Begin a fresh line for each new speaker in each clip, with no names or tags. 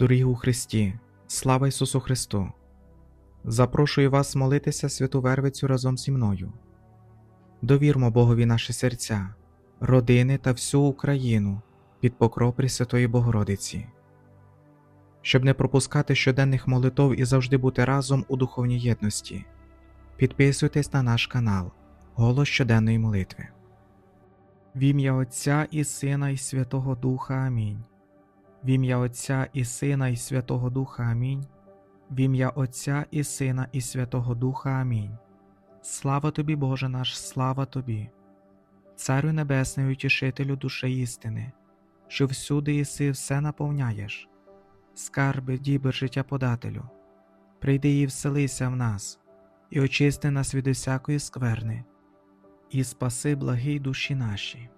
Дорогі у Христі, слава Ісусу Христу! Запрошую вас молитися святу Вервицю разом зі мною. Довірмо Богові наші серця, родини та всю Україну під покров Пресвятої Богородиці. Щоб не пропускати щоденних молитов і завжди бути разом у духовній єдності, підписуйтесь на наш канал Голос щоденної молитви. В ім'я Отця і Сина і Святого Духа Амінь. В ім'я Отця і Сина і Святого Духа Амінь. В ім'я Отця і Сина і Святого Духа Амінь. Слава тобі, Боже наш, слава тобі, Царю Небесний, утішителю душі істини, що всюди єси все наповняєш, скарби, дібер життя подателю, прийди і вселися в нас, і очисти нас від усякої скверни, і спаси благі душі наші.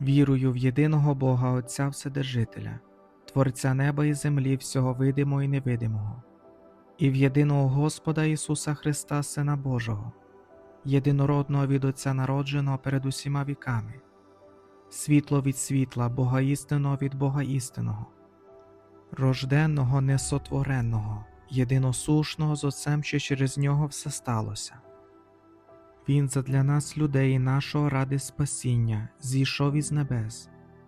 Вірую в єдиного Бога Отця Вседержителя, Творця неба і землі, всього видимого і невидимого, і в єдиного Господа Ісуса Христа, Сина Божого, єдинородного від Отця народженого перед усіма віками, світло від світла, Бога істинного від Бога істинного, рожденного, несотвореного, єдиносушного з Отцем, що через нього все сталося. Він задля нас, людей, нашого ради спасіння, зійшов із небес,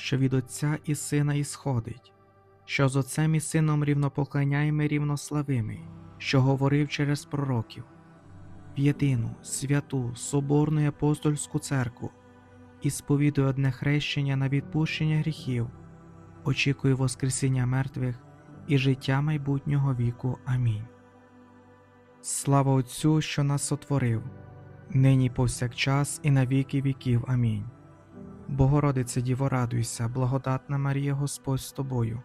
що від Отця і Сина ісходить, що з Отцем і Сином рівнопоклоняємо рівнославими, що говорив через пророків, в єдину, святу, соборну і апостольську церкву, і сповідує одне хрещення на відпущення гріхів, очікую Воскресіння мертвих і життя майбутнього віку. Амінь. Слава Отцю, що нас сотворив нині повсякчас і на віки віків. Амінь. Богородице Діво, радуйся, благодатна Марія Господь з тобою,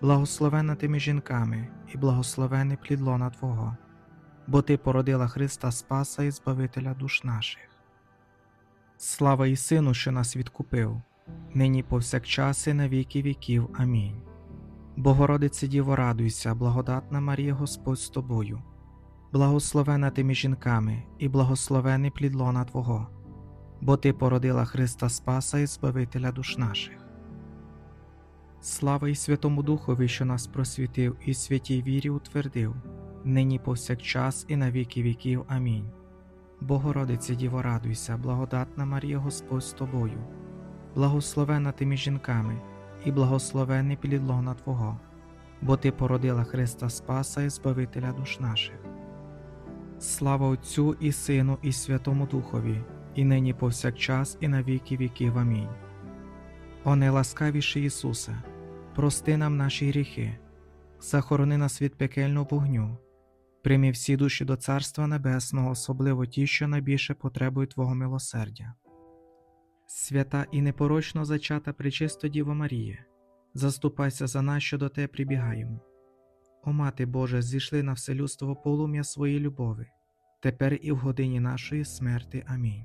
благословена ти між жінками, і благословений плід лона Твого, бо Ти породила Христа Спаса і Збавителя душ наших. Слава і Сину, що нас відкупив, нині повсякчас і на віки віків. Амінь. Богородице Діво, радуйся, благодатна Марія Господь з тобою благословена ти між жінками, і благословений плід лона Твого, бо Ти породила Христа Спаса і Збавителя душ наших. Слава і Святому Духові, що нас просвітив, і святій вірі утвердив, нині повсякчас, і на віки віків. Амінь. Богородице Діво, радуйся, благодатна Марія Господь з тобою, благословена ти між жінками, і благословений плід Твого, бо Ти породила Христа Спаса і Збавителя душ наших. Слава Отцю і Сину, і Святому Духові, і нині повсякчас, і на віки віків. Амінь. О найласкавіший Ісусе, прости нам наші гріхи, захорони нас від пекельного вогню, прийми всі душі до Царства Небесного, особливо ті, що найбільше потребують Твого милосердя. Свята і непорочно зачата пречисто Діво Марія, заступайся за нас, що до Тебе прибігаємо. О Мати Божа, зійшли на все людство полум'я своєї любові, тепер і в годині нашої смерти. Амінь.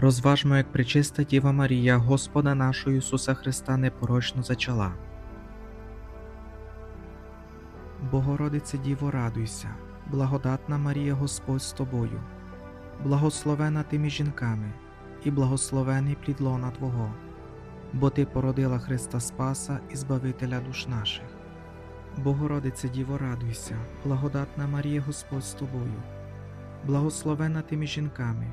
Розважмо, як причиста Діва Марія, Господа нашого Ісуса Христа непорочно зачала. Богородице Діво, радуйся, благодатна Марія Господь з тобою, благословена ти між жінками, і благословений плід лона Твого, бо Ти породила Христа Спаса і Збавителя душ наших. Богородице Діво, радуйся, благодатна Марія Господь з тобою, благословена ти жінками,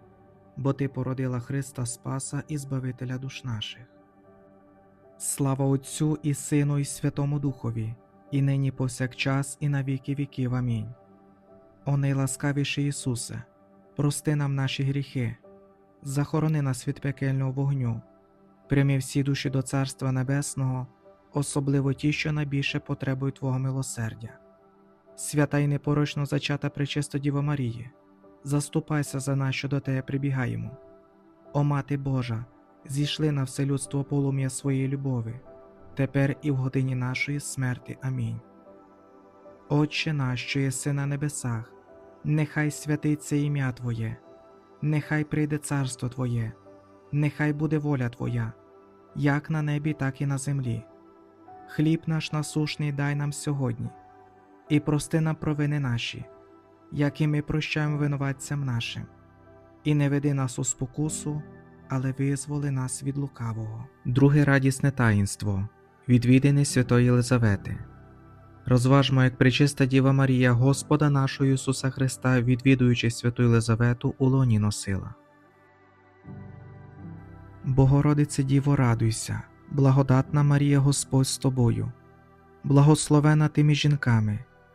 бо Ти породила Христа Спаса і Збавителя душ наших. Слава Отцю і Сину, і Святому Духові, і нині повсякчас, і на віки віків. Амінь. О найласкавіший Ісусе, прости нам наші гріхи, захорони нас від пекельного вогню, прийми всі душі до Царства Небесного, особливо ті, що найбільше потребують Твого милосердя. Свята й непорочно зачата пречисто Діво Марії, заступайся за нас, що до Тебе прибігаємо. О Мати Божа, зійшли на все людство полум'я своєї любові, тепер і в годині нашої смерти. Амінь. Отче наш, що єси на небесах, нехай святиться ім'я Твоє, нехай прийде царство Твоє, нехай буде воля Твоя, як на небі, так і на землі. Хліб наш насушний дай нам сьогодні, і прости нам провини наші, як і ми прощаємо винуватцям нашим, і не веди нас у спокусу, але визволи нас від лукавого. Друге радісне таїнство відвідини Святої Єлизавети. Розважмо, як причиста Діва Марія Господа нашого Ісуса Христа, відвідуючи святу Єлизавету, у лоні носила. Богородице Діво, радуйся, благодатна Марія Господь з тобою, благословена ти між жінками,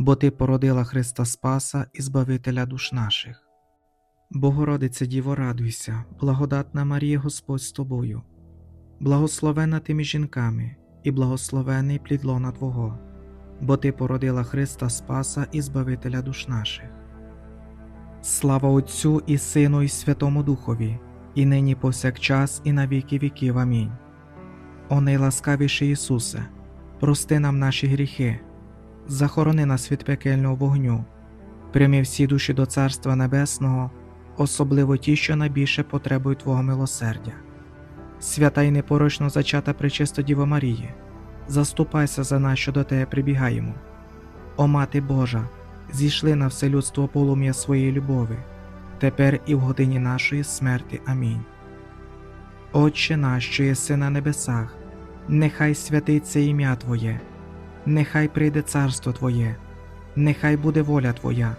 бо Ти породила Христа Спаса і Збавителя душ наших. Богородице Діво, радуйся, благодатна Марія Господь з тобою, благословена ти між жінками, і благословений плід лона Твого, бо Ти породила Христа Спаса і Збавителя душ наших. Слава Отцю і Сину, і Святому Духові, і нині повсякчас, і на віки віків. Амінь. О найласкавіший Ісусе, прости нам наші гріхи, захорони нас від пекельного вогню, прийми всі душі до Царства Небесного, особливо ті, що найбільше потребують Твого милосердя. Свята й непорочно зачата пречисто Діво Марії, заступайся за нас, що до Тебе прибігаємо. О Мати Божа, зійшли на все людство полум'я своєї любові, тепер і в годині нашої смерти. Амінь. Отче наш, що єси на небесах, нехай святиться ім'я Твоє, нехай прийде царство Твоє, нехай буде воля Твоя,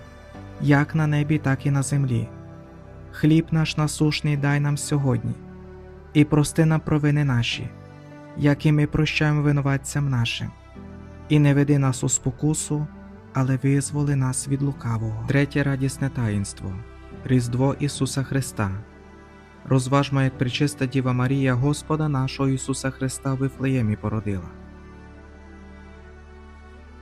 як на небі, так і на землі. Хліб наш насушний дай нам сьогодні, і прости нам провини наші, як і ми прощаємо винуватцям нашим, і не веди нас у спокусу, але визволи нас від лукавого. Третє радісне таїнство Різдво Ісуса Христа. Розважмо, як причиста Діва Марія Господа нашого Ісуса Христа в Вифлеємі породила.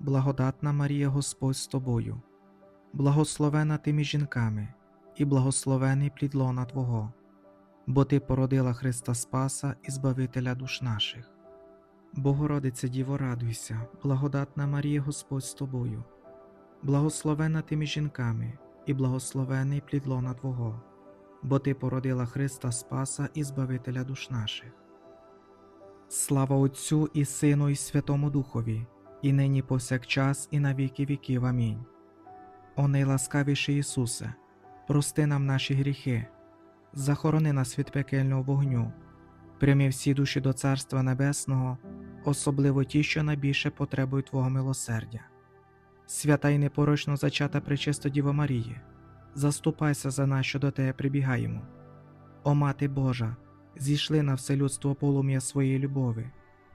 благодатна Марія Господь з тобою, благословена ти між жінками, і благословений плід лона Твого, бо Ти породила Христа Спаса і Збавителя душ наших. Богородице Діво, радуйся, благодатна Марія Господь з тобою, благословена ти між жінками, і благословений плід лона Твого, бо Ти породила Христа Спаса і Збавителя душ наших. Слава Отцю і Сину, і Святому Духові, і нині повсякчас, і на віки віків. Амінь. О найласкавіший Ісусе, прости нам наші гріхи, захорони нас від пекельного вогню, прийми всі душі до Царства Небесного, особливо ті, що найбільше потребують Твого милосердя. Свята й непорочно зачата пречисто Діво Марії, заступайся за нас, що до Тебе прибігаємо. О Мати Божа, зійшли на все людство полум'я своєї любові,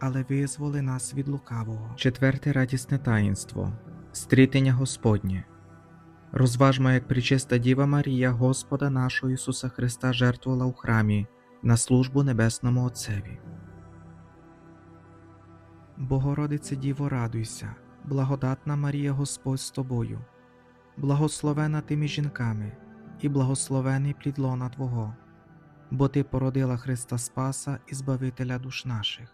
але визволи нас від лукавого. Четверте радісне таїнство Стрітення Господнє. Розважмо, як причиста Діва Марія Господа нашого Ісуса Христа жертвувала у храмі на службу Небесному Отцеві. Богородице Діво, радуйся, благодатна Марія Господь з тобою, благословена ти між жінками, і благословений плід лона Твого, бо Ти породила Христа Спаса і Збавителя душ наших.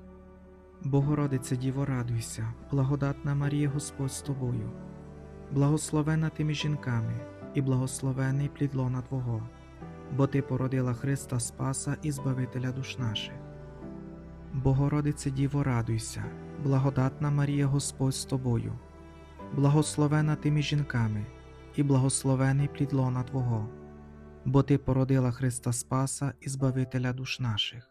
Богородице Діво, радуйся, благодатна Марія Господь з тобою, благословена ти між жінками, і благословений плід лона Твого, бо Ти породила Христа Спаса і Збавителя душ наших. Богородице Діво, радуйся, благодатна Марія Господь з тобою, благословена ти між жінками, і благословений плід лона Твого, бо Ти породила Христа Спаса і Збавителя душ наших.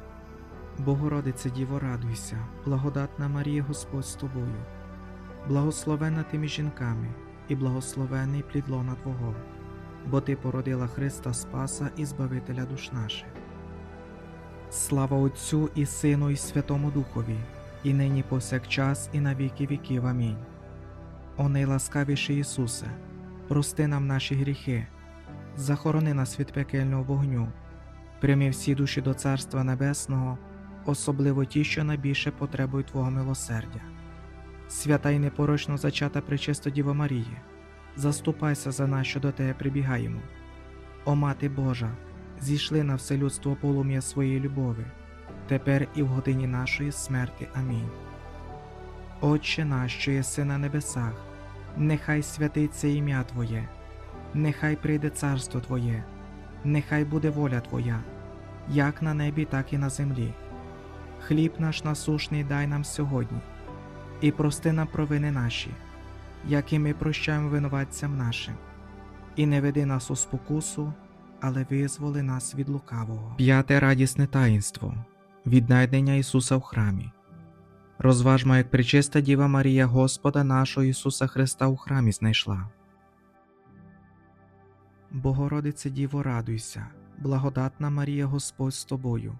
Богородице Діво, радуйся, благодатна Марія Господь з тобою, благословена ти між жінками, і благословений плід лона Твого, бо Ти породила Христа Спаса і Збавителя душ наших. Слава Отцю і Сину, і Святому Духові, і нині повсякчас, і на віки віків. Амінь. О найласкавіший Ісусе, прости нам наші гріхи, захорони нас від пекельного вогню, прийми всі душі до Царства Небесного, особливо ті, що найбільше потребують Твого милосердя. Свята й непорочно зачата пречисто Діва Марії, заступайся за нас, що до Тебе прибігаємо. О Мати Божа, зійшли на все людство полум'я своєї любові, тепер і в годині нашої смерти. Амінь. Отче наш, що єси на небесах, нехай святиться ім'я Твоє, нехай прийде царство Твоє, нехай буде воля Твоя, як на небі, так і на землі. Хліб наш насушний дай нам сьогодні, і прости нам провини наші, як і ми прощаємо винуватцям нашим, і не веди нас у спокусу, але визволи нас від лукавого. П'яте радісне таїнство віднайдення Ісуса в храмі. Розважмо, як причиста Діва Марія Господа нашого Ісуса Христа у храмі знайшла. Богородице Діво, радуйся, благодатна Марія Господь з тобою,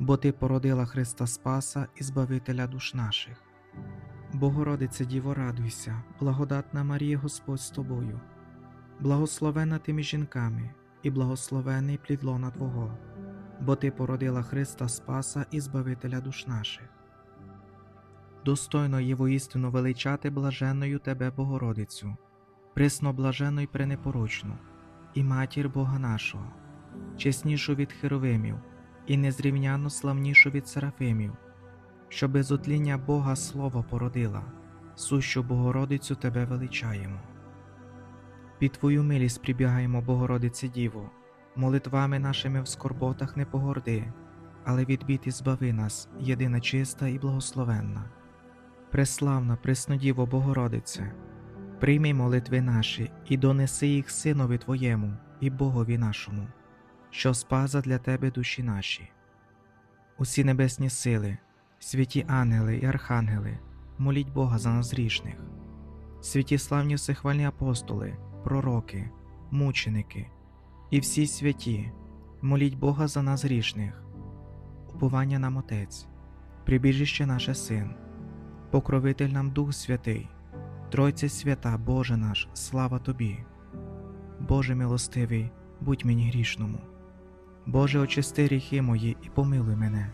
бо Ти породила Христа Спаса і Збавителя душ наших. Богородице Діво, радуйся, благодатна Марія Господь з тобою, благословена ти між жінками, і благословений плід лона Твого, бо Ти породила Христа Спаса і Збавителя душ наших. Достойно є воістину величати блаженною Тебе, Богородицю, присно блажену й пренепорочну, і матір Бога нашого, чеснішу від херовимів, і незрівняно славнішу від серафимів, що без отління Бога Слово породила, сущу Богородицю Тебе величаємо. Під Твою милість прибігаємо, Богородице Діво, молитвами нашими в скорботах не погорди, але від бід і збави нас, єдина чиста і благословенна. Преславна, преснодіво Богородице, прийми молитви наші і донеси їх Синові Твоєму і Богові нашому, що спаза для Тебе душі наші. Усі небесні сили, святі ангели і архангели, моліть Бога за нас грішних, святі славні всехвальні апостоли, пророки, мученики і всі святі, моліть Бога за нас грішних, уповання нам Отець, прибіжище наше Син, покровитель нам Дух Святий, Тройце свята, Боже наш, слава Тобі. Боже милостивий, будь мені грішному. Боже, очисти гріхи мої і помилуй мене.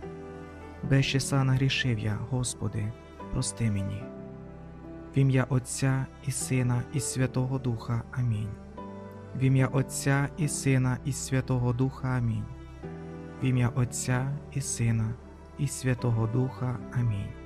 Без часа нагрішив я, Господи, прости мені. В ім'я Отця і Сина, і Святого Духа. Амінь. В ім'я Отця і Сина, і Святого Духа. Амінь. В ім'я Отця і Сина, і Святого Духа. Амінь.